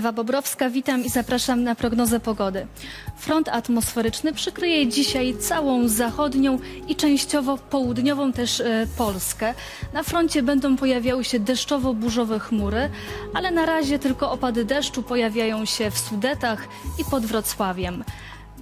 Ewa Bobrowska, witam i zapraszam na prognozę pogody. Front atmosferyczny przykryje dzisiaj całą zachodnią i częściowo południową też e, Polskę. Na froncie będą pojawiały się deszczowo-burzowe chmury, ale na razie tylko opady deszczu pojawiają się w Sudetach i pod Wrocławiem.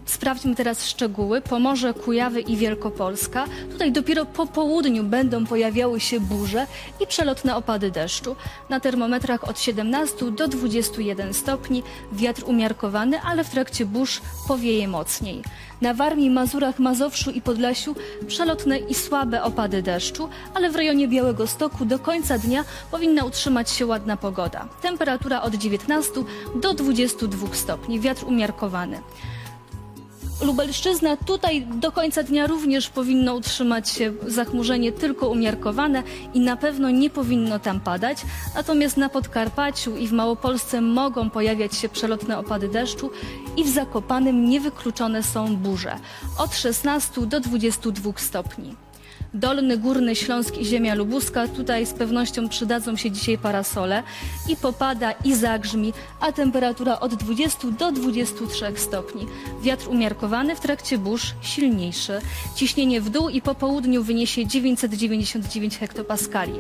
Sprawdźmy teraz szczegóły. Pomorze, Kujawy i Wielkopolska. Tutaj dopiero po południu będą pojawiały się burze i przelotne opady deszczu. Na termometrach od 17 do 21 stopni. Wiatr umiarkowany, ale w trakcie burz powieje mocniej. Na Warmii, Mazurach, Mazowszu i Podlasiu przelotne i słabe opady deszczu, ale w rejonie Białego Stoku do końca dnia powinna utrzymać się ładna pogoda. Temperatura od 19 do 22 stopni. Wiatr umiarkowany. Lubelszczyzna tutaj do końca dnia również powinno utrzymać się zachmurzenie tylko umiarkowane i na pewno nie powinno tam padać. Natomiast na Podkarpaciu i w Małopolsce mogą pojawiać się przelotne opady deszczu i w Zakopanym niewykluczone są burze od 16 do 22 stopni. Dolny, Górny Śląsk i ziemia lubuska. Tutaj z pewnością przydadzą się dzisiaj parasole i popada i zagrzmi, a temperatura od 20 do 23 stopni. Wiatr umiarkowany w trakcie burz silniejszy. Ciśnienie w dół i po południu wyniesie 999 hektopaskali.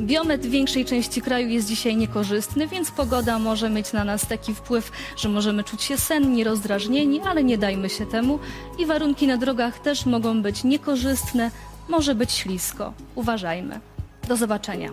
Biometr w większej części kraju jest dzisiaj niekorzystny, więc pogoda może mieć na nas taki wpływ, że możemy czuć się senni, rozdrażnieni, ale nie dajmy się temu. I warunki na drogach też mogą być niekorzystne, może być ślisko. Uważajmy. Do zobaczenia.